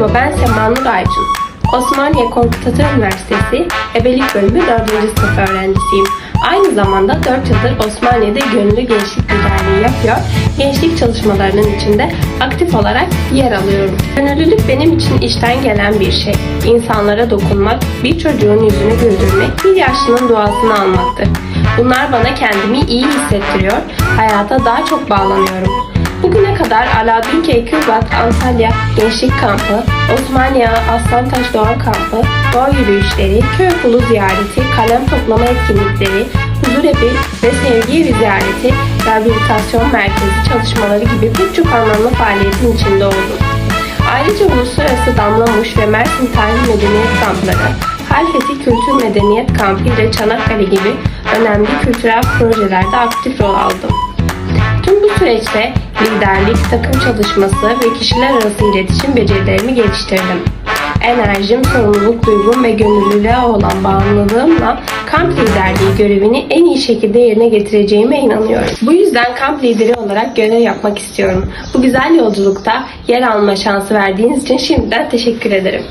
Merhaba ben Sema Nur Aycun. Osmaniye Korkut Ata Üniversitesi Ebelik Bölümü 4. sınıf öğrencisiyim. Aynı zamanda 4 yıldır Osmaniye'de gönüllü gençlik liderliği yapıyor. Gençlik çalışmalarının içinde aktif olarak yer alıyorum. Gönüllülük benim için işten gelen bir şey. İnsanlara dokunmak, bir çocuğun yüzünü güldürmek, bir yaşlının duasını almaktır. Bunlar bana kendimi iyi hissettiriyor, hayata daha çok bağlanıyorum. Bugüne kadar Ala Büyükey Kürbak Antalya Gençlik Kampı, Osmaniye Aslantaş Doğa Kampı, doğa yürüyüşleri, köy okulu ziyareti, kalem toplama etkinlikleri, huzur evi ve sevgi ziyareti, rehabilitasyon merkezi çalışmaları gibi pek çok anlamlı faaliyetin içinde oldum. Ayrıca Uluslararası Damlamuş ve Mersin Tarih Medeniyet Kampları, Halfeti Kültür Medeniyet Kampı ile Çanakkale gibi önemli kültürel projelerde aktif rol aldım. Tüm bu süreçte liderlik, takım çalışması ve kişiler arası iletişim becerilerimi geliştirdim. Enerjim, sorumluluk duygum ve gönüllülüğe olan bağımlılığımla kamp liderliği görevini en iyi şekilde yerine getireceğime inanıyorum. Bu yüzden kamp lideri olarak görev yapmak istiyorum. Bu güzel yolculukta yer alma şansı verdiğiniz için şimdiden teşekkür ederim.